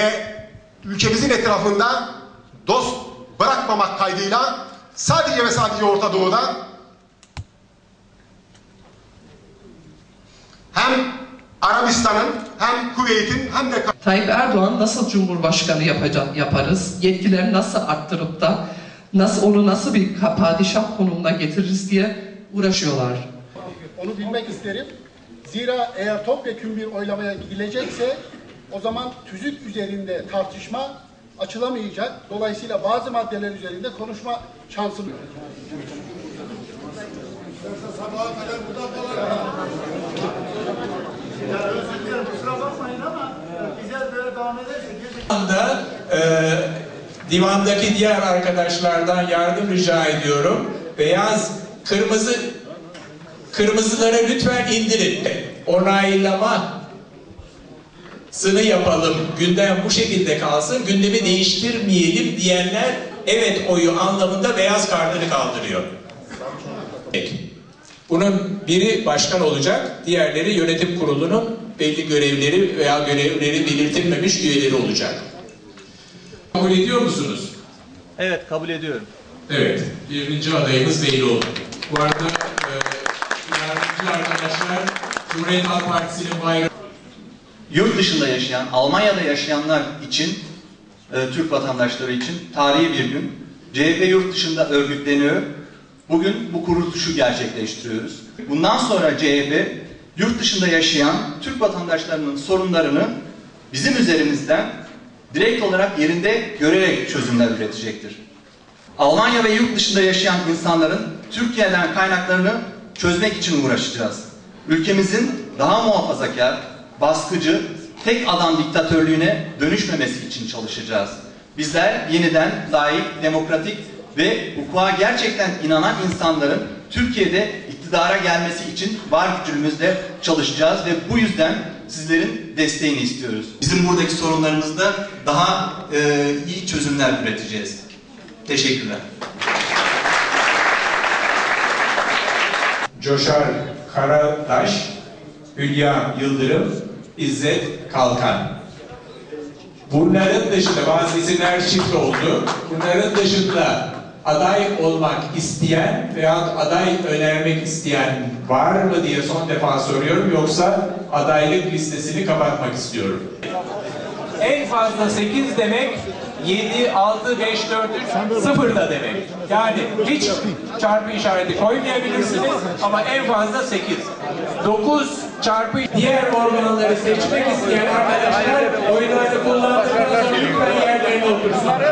ve ülkemizin etrafında dost bırakmamak kaydıyla sadece ve sadece Orta Doğu'da hem Arabistan'ın hem Kuveyt'in hem de Tayyip Erdoğan nasıl Cumhurbaşkanı yapacak, yaparız, yetkileri nasıl arttırıp da nasıl onu nasıl bir padişah konumuna getiririz diye uğraşıyorlar. Onu bilmek isterim. Zira eğer topyekun bir oylamaya gidilecekse o zaman tüzük üzerinde tartışma açılamayacak. Dolayısıyla bazı maddeler üzerinde konuşma şansım yok. anda e, divandaki diğer arkadaşlardan yardım rica ediyorum. Beyaz, kırmızı kırmızıları lütfen indirin. Onaylama sını yapalım. Gündem bu şekilde kalsın. Gündemi değiştirmeyelim diyenler evet oyu anlamında beyaz kartını kaldırıyor. Bunun biri başkan olacak, diğerleri yönetim kurulunun belli görevleri veya görevleri belirtilmemiş üyeleri olacak. Kabul ediyor musunuz? Evet kabul ediyorum. Evet, birinci adayımız belli oldu. Bu arada e, yardımcı arkadaşlar Cumhuriyet Halk Partisi'nin bayrağı Yurt dışında yaşayan, Almanya'da yaşayanlar için, e, Türk vatandaşları için tarihi bir gün. CHP yurt dışında örgütleniyor. Bugün bu kuruluşu gerçekleştiriyoruz. Bundan sonra CHP yurt dışında yaşayan Türk vatandaşlarının sorunlarını bizim üzerimizden direkt olarak yerinde görerek çözümler üretecektir. Almanya ve yurt dışında yaşayan insanların Türkiye'den kaynaklarını çözmek için uğraşacağız. Ülkemizin daha muhafazakar, baskıcı, tek adam diktatörlüğüne dönüşmemesi için çalışacağız. Bizler yeniden layık, demokratik ve hukuka gerçekten inanan insanların Türkiye'de iktidara gelmesi için var gücümüzle çalışacağız ve bu yüzden sizlerin desteğini istiyoruz. Bizim buradaki sorunlarımızda daha e, iyi çözümler üreteceğiz. Teşekkürler. Coşar Karadaş, Hülya Yıldırım, İzzet Kalkan. Bunların dışında bazı isimler çift oldu. Bunların dışında aday olmak isteyen veya aday önermek isteyen var mı diye son defa soruyorum. Yoksa adaylık listesini kapatmak istiyorum. En fazla 8 demek 7, 6, 5, 4, 3, 0 da demek. Yani hiç çarpı işareti koymayabilirsiniz ama en fazla 8. 9 çarpı diğer organları seçmek isteyen arkadaşlar oyunlarını kullandığınızda lütfen yerlerine otursunlar.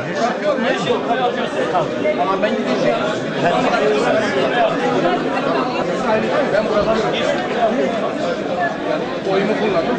Ben buradan oyumu kullandım.